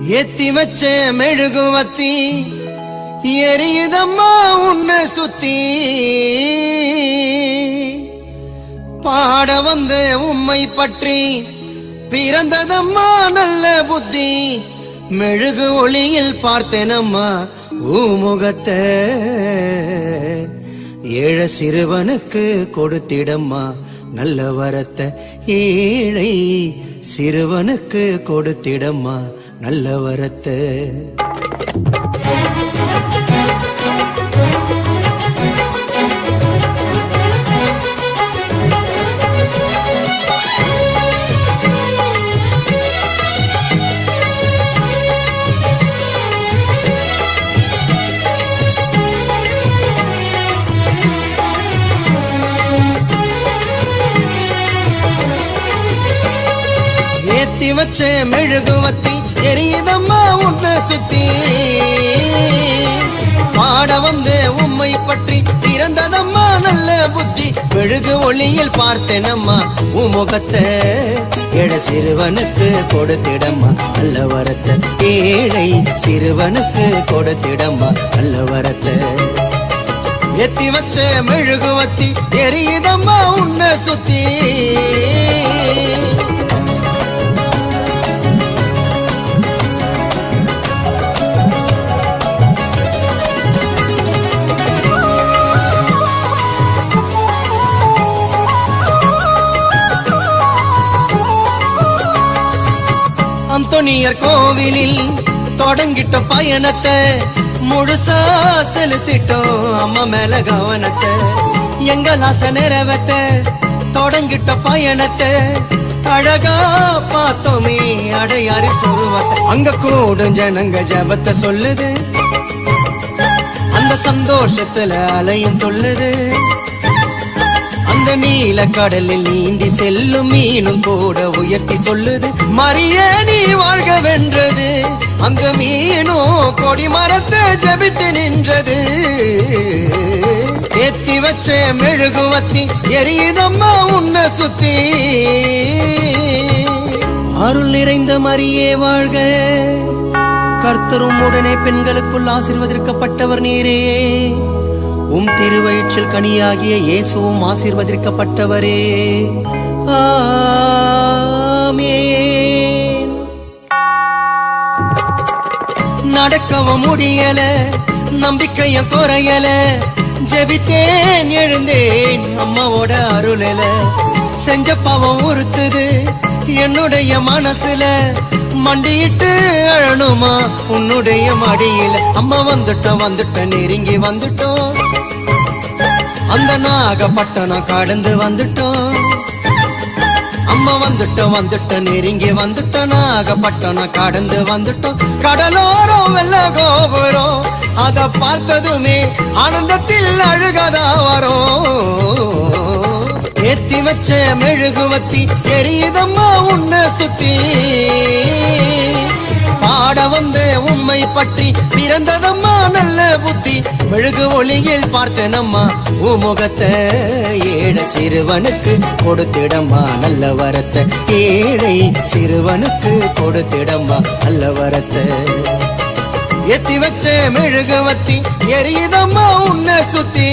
ஏத்தி வச்ச மெழுகுவத்தி எரியுதம்மா உன்னை சுத்தி. பாட வந்த உம்மை பற்றி பிறந்ததம்மா நல்ல புத்தி. மெழுகு ஒளியில் பார்த்தேனம்மா ஊமுகத்தை ஏழ சிறுவனுக்கு கொடுத்திடம்மா நல்ல வரத்தை. ஏழை சிறுவனுக்கு கொடுத்திடம்மா நல்ல வரத்தை. ஏத்தி வச்ச மெழுகுவத்தி தெரியுதம்மா உன்னை சுத்தி. பாட வந்து உம்மை பற்றி பிறந்ததம்மா நல்ல புத்தி. மெழுகு ஒளியில் பார்த்தேனம்மா உமுகத்தை எட சிறுவனுக்கு கொடுத்திடம்மா நல்ல வரத்தை. ஏழை சிறுவனுக்கு கொடுத்திடம்மா நல்ல வரத்தை. எத்தி வச்ச மெழுகுவத்தி தெரியுதம்மா உன்னை சுத்தி. அந்தோனியர் கோவிலில் தொடங்கிட்ட பயணத்தை முழுசா செலுத்திட்டோம். அம்மா மேல கவனத்தை எங்கள் ஆசை நிறைவேத்த தொடங்கிட்ட பயணத்தை அழகா பார்த்தோமே. அடையாறு சொருவத்தை. அங்க கூடும் ஜனங்க ஜபத்தை சொல்லுது. அந்த சந்தோஷத்துல அலையும் சொல்லுது அந்த நீல கடலில் நீந்தி செல்லும் மீனும் கூட உயர்த்தி சொல்லுது மரிய நீ வாழ்க வென்றது. அந்த மீனோ கொடி மரத்தை ஜபித்து நின்றது. ஏத்தி வச்ச மெழுகுவத்தி எரியுதம்மா உன்னை சுத்தி. அருள் நிறைந்த மரியே வாழ்க. கர்த்தரும் உடனே பெண்களுக்குள் ஆசிர்வதிக்கப்பட்டவர் நீரே. உம் திருவயிற்றில் கனியாகிய இயேசுவும் ஆசீர்வதிக்கப்பட்டவரே. நடக்கவும் முடியல நம்பிக்கைய குறையல. ஜெபித்தேன் எழுந்தேன் அம்மாவோட அருளல. செஞ்ச பாவம் உறுத்துது என்னுடைய மனசுல. மண்டியிட்டு அழணுமா உன்னுடைய மடியில. அம்மா வந்துட்டோம் வந்துட்டோம் நெருங்கி வந்துட்டோம். அந்த நாகப்பட்டணம் கடந்து வந்துட்டோம். அம்மா வந்துட்டோம் வந்துட்டோம் நெருங்கி வந்துட்டோம் நாகப்பட்டணம் கடந்து வந்துட்டோம். கடலோரம் வெள்ள கோபுரம் அத பார்த்ததுமே ஆனந்தத்தில் அழுகதா வரும். ஏத்தி வச்ச மெழுகுவத்தி எரியுதம்மா உன்னை சுத்தி. பாட வந்த உம்மை பற்றி பிறந்ததம்மா நல்ல புத்தி. மெழுகு ஒளியில் பார்த்தனம்மா உமுகத்தை ஏழை சிறுவனுக்கு கொடுத்திடம்மா நல்ல வரத்தை. ஏழை சிறுவனுக்கு கொடுத்திடம்மா நல்ல வரத்தை. எத்தி வச்ச மெழுகு வத்தி எரியுதம்மா உன்னை சுத்தி.